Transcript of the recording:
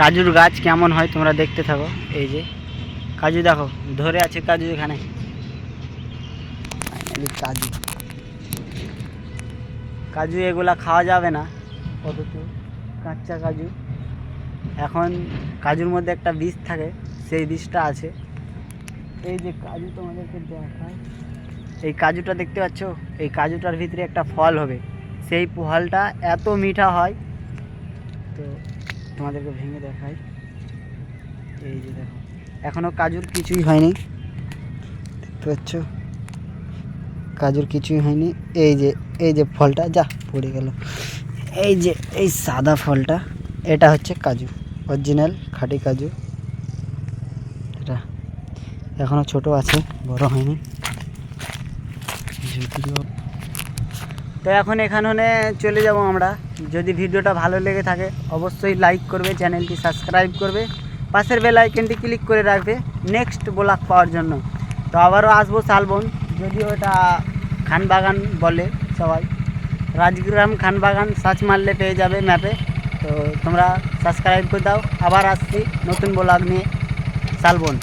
কাজুর গাছ কেমন হয় তোমরা দেখতে থাকো, এই যে। কাজু দেখো, ধরে আছে কাজু এখানে। কাজু। কাজু এগুলা খাওয়া যাবে না অথচ কাঁচা কাজু। এখন কাজুর মধ্যে একটা বীজ থাকে, সেই বীজটা আছে। এই যে কাজু তোমাদেরকে দেখায় এই কাজুটা দেখতে পাচ্ছ? এই কাজুটার ভিতরে একটা ফল হবে। সেই ফলটা এত মিঠা হয়, তো তোমাদেরকে ভেঙে দেখাই। এই যে দেখো এখনও কাজুর কিছুই হয়নি। দেখতে পাচ্ছ? কাজুর কিছুই হয়নি। এই যে এই যে ফলটা, যা, পড়ে গেল। এই যে, এই সাদা ফলটা, এটা হচ্ছে কাজু, অরিজিনাল খাঁটি কাজু। এটা এখনও ছোট আছে, বড় হয়নি। যদিও তো এখন এখানে চলে যাব আমরা। যদি ভিডিওটা ভালো লেগে থাকে, অবশ্যই লাইক করবে চ্যানেলটি সাবস্ক্রাইব করবে, পাশের বেল আইকনটি ক্লিক করে রাখবে নেক্সট ব্লগ পাওয়ার জন্য। তো আবারও আসব শালবন, যদিও এটা খানবাগান বলে সবাই। রাজগ্রাম খানবাগান সার্চ মারলে পেয়ে যাবে ম্যাপে তো তোমরা সাবস্ক্রাইব করে দাও। আবার আসছি নতুন ব্লগ নিয়ে। শালবন।